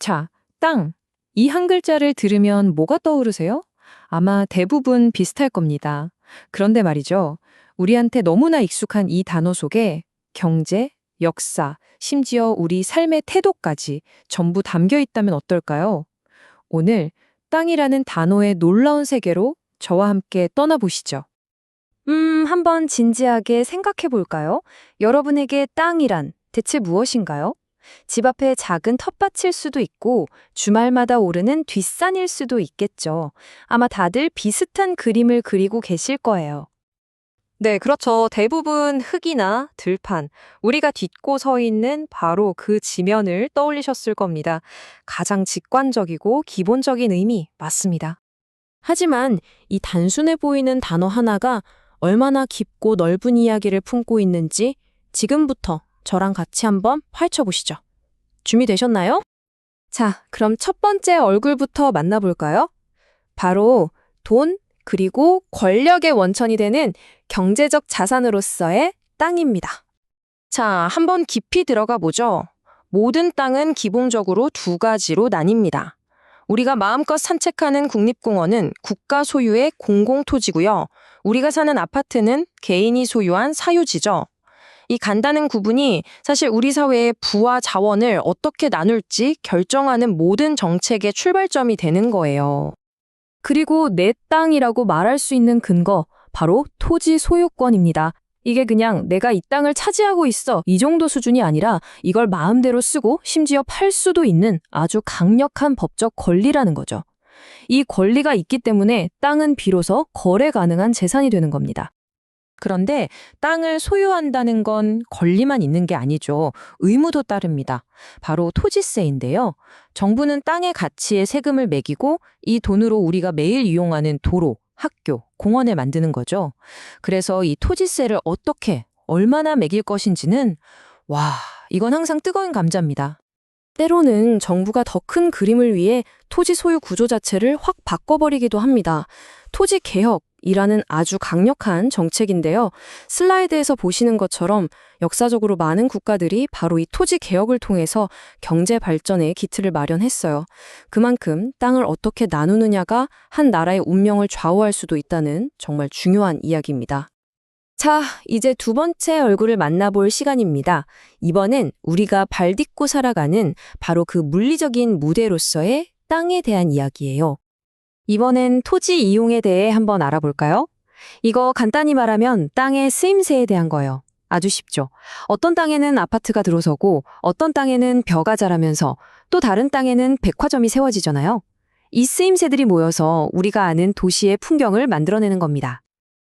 자, 땅. 이 한 글자를 들으면 뭐가 떠오르세요? 아마 대부분 비슷할 겁니다. 그런데 말이죠. 우리한테 너무나 익숙한 이 단어 속에 경제, 역사, 심지어 우리 삶의 태도까지 전부 담겨 있다면 어떨까요? 오늘 땅이라는 단어의 놀라운 세계로 저와 함께 떠나보시죠. 음, 한번 진지하게 생각해 볼까요? 여러분에게 땅이란 대체 무엇인가요? 집 앞에 작은 텃밭일 수도 있고 주말마다 오르는 뒷산일 수도 있겠죠. 아마 다들 비슷한 그림을 그리고 계실 거예요. 네, 그렇죠. 대부분 흙이나 들판, 우리가 딛고 서 있는 바로 그 지면을 떠올리셨을 겁니다. 가장 직관적이고 기본적인 의미 맞습니다. 하지만 이 단순해 보이는 단어 하나가 얼마나 깊고 넓은 이야기를 품고 있는지 지금부터 저랑 같이 한번 파헤쳐보시죠. 준비되셨나요? 자, 그럼 첫 번째 얼굴부터 만나볼까요? 바로 돈, 그리고 권력의 원천이 되는 경제적 자산으로서의 땅입니다. 자, 한번 깊이 들어가 보죠. 모든 땅은 기본적으로 두 가지로 나뉩니다. 우리가 마음껏 산책하는 국립공원은 국가 소유의 공공토지고요. 우리가 사는 아파트는 개인이 소유한 사유지죠. 이 간단한 구분이 사실 우리 사회의 부와 자원을 어떻게 나눌지 결정하는 모든 정책의 출발점이 되는 거예요. 그리고 내 땅이라고 말할 수 있는 근거, 바로 토지 소유권입니다. 이게 그냥 내가 이 땅을 차지하고 있어 이 정도 수준이 아니라 이걸 마음대로 쓰고 심지어 팔 수도 있는 아주 강력한 법적 권리라는 거죠. 이 권리가 있기 때문에 땅은 비로소 거래 가능한 재산이 되는 겁니다. 그런데 땅을 소유한다는 건 권리만 있는 게 아니죠. 의무도 따릅니다. 바로 토지세인데요. 정부는 땅의 가치에 세금을 매기고 이 돈으로 우리가 매일 이용하는 도로, 학교, 공원을 만드는 거죠. 그래서 이 토지세를 어떻게, 얼마나 매길 것인지는 와, 이건 항상 뜨거운 감자입니다. 때로는 정부가 더 큰 그림을 위해 토지 소유 구조 자체를 확 바꿔버리기도 합니다. 토지 개혁 이라는 아주 강력한 정책인데요. 슬라이드에서 보시는 것처럼 역사적으로 많은 국가들이 바로 이 토지 개혁을 통해서 경제 발전의 기틀을 마련했어요. 그만큼 땅을 어떻게 나누느냐가 한 나라의 운명을 좌우할 수도 있다는 정말 중요한 이야기입니다. 자, 이제 두 번째 얼굴을 만나볼 시간입니다. 이번엔 우리가 발 딛고 살아가는 바로 그 물리적인 무대로서의 땅에 대한 이야기예요. 이번엔 토지 이용에 대해 한번 알아볼까요? 이거 간단히 말하면 땅의 쓰임새에 대한 거예요. 아주 쉽죠. 어떤 땅에는 아파트가 들어서고 어떤 땅에는 벼가 자라면서 또 다른 땅에는 백화점이 세워지잖아요. 이 쓰임새들이 모여서 우리가 아는 도시의 풍경을 만들어내는 겁니다.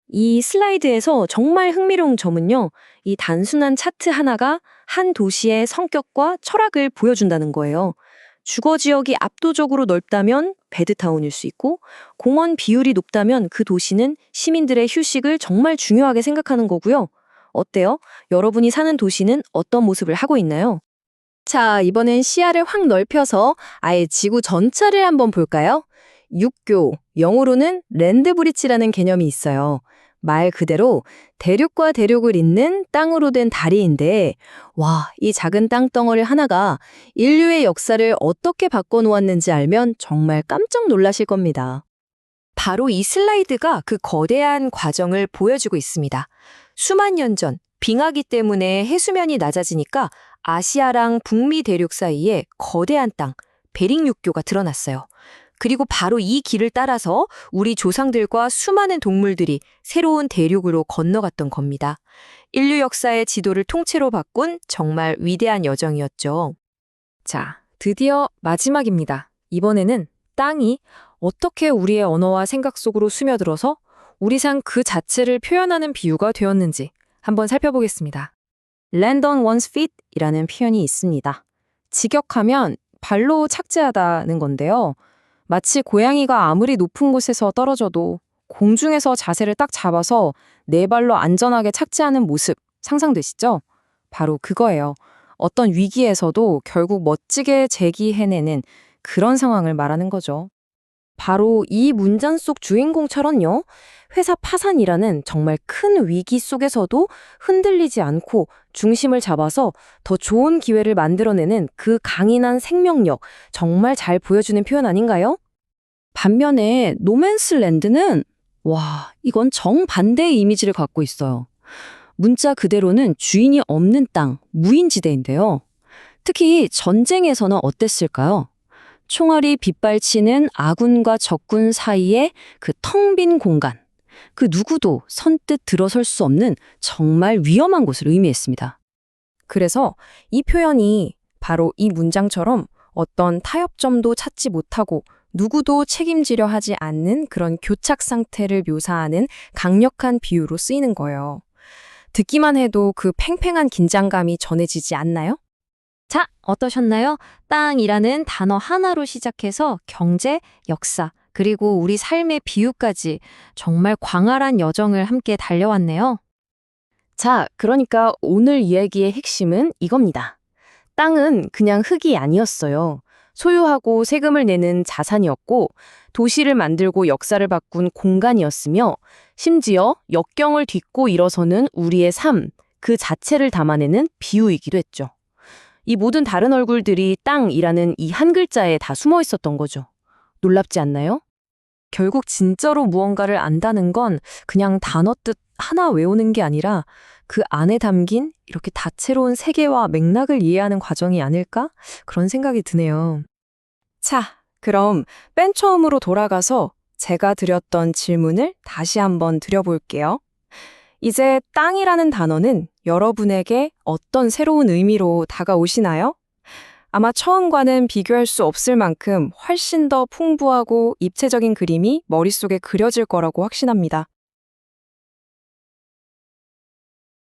이 슬라이드에서 정말 흥미로운 점은요, 이 단순한 차트 하나가 한 도시의 성격과 철학을 보여준다는 거예요. 주거 지역이 압도적으로 넓다면 베드타운일 수 있고, 공원 비율이 높다면 그 도시는 시민들의 휴식을 정말 중요하게 생각하는 거고요. 어때요? 여러분이 사는 도시는 어떤 모습을 하고 있나요? 자, 이번엔 시야를 확 넓혀서 아예 지구 전체를 한번 볼까요? 육교, 영어로는 랜드브리치라는 개념이 있어요. 말 그대로 대륙과 대륙을 잇는 땅으로 된 다리인데, 와, 이 작은 땅덩어리 하나가 인류의 역사를 어떻게 바꿔놓았는지 알면 정말 깜짝 놀라실 겁니다. 바로 이 슬라이드가 그 거대한 과정을 보여주고 있습니다. 수만 년 전, 빙하기 때문에 해수면이 낮아지니까 아시아랑 북미 대륙 사이에 거대한 땅, 베링 육교가 드러났어요. 그리고 바로 이 길을 따라서 우리 조상들과 수많은 동물들이 새로운 대륙으로 건너갔던 겁니다. 인류 역사의 지도를 통째로 바꾼 정말 위대한 여정이었죠. 자, 드디어 마지막입니다. 이번에는 땅이 어떻게 우리의 언어와 생각 속으로 스며들어서 우리 상 그 자체를 표현하는 비유가 되었는지 한번 살펴보겠습니다. land on one's feet 이라는 표현이 있습니다. 직역하면 발로 착지하다는 건데요. 마치 고양이가 아무리 높은 곳에서 떨어져도 공중에서 자세를 딱 잡아서 네 발로 안전하게 착지하는 모습 상상되시죠? 바로 그거예요. 어떤 위기에서도 결국 멋지게 제기해내는 그런 상황을 말하는 거죠. 바로 이 문장 속 주인공처럼요. 회사 파산이라는 정말 큰 위기 속에서도 흔들리지 않고 중심을 잡아서 더 좋은 기회를 만들어내는 그 강인한 생명력 정말 잘 보여주는 표현 아닌가요? 반면에 노맨스랜드는 와, 이건 정반대의 이미지를 갖고 있어요. 문자 그대로는 주인이 없는 땅, 무인지대인데요. 특히 전쟁에서는 어땠을까요? 총알이 빗발치는 아군과 적군 사이의 그 텅 빈 공간. 그 누구도 선뜻 들어설 수 없는 정말 위험한 곳을 의미했습니다. 그래서 이 표현이 바로 이 문장처럼 어떤 타협점도 찾지 못하고 누구도 책임지려 하지 않는 그런 교착 상태를 묘사하는 강력한 비유로 쓰이는 거예요. 듣기만 해도 그 팽팽한 긴장감이 전해지지 않나요? 자, 어떠셨나요? 땅이라는 단어 하나로 시작해서 경제, 역사, 그리고 우리 삶의 비유까지 정말 광활한 여정을 함께 달려왔네요. 자, 그러니까 오늘 이야기의 핵심은 이겁니다. 땅은 그냥 흙이 아니었어요. 소유하고 세금을 내는 자산이었고 도시를 만들고 역사를 바꾼 공간이었으며 심지어 역경을 딛고 일어서는 우리의 삶, 그 자체를 담아내는 비유이기도 했죠. 이 모든 다른 얼굴들이 땅이라는 이 한 글자에 다 숨어 있었던 거죠. 놀랍지 않나요? 결국 진짜로 무언가를 안다는 건 그냥 단어 뜻 하나 외우는 게 아니라 그 안에 담긴 이렇게 다채로운 세계와 맥락을 이해하는 과정이 아닐까? 그런 생각이 드네요. 자, 그럼 맨 처음으로 돌아가서 제가 드렸던 질문을 다시 한번 드려볼게요. 이제 땅이라는 단어는 여러분에게 어떤 새로운 의미로 다가오시나요? 아마 처음과는 비교할 수 없을 만큼 훨씬 더 풍부하고 입체적인 그림이 머릿속에 그려질 거라고 확신합니다.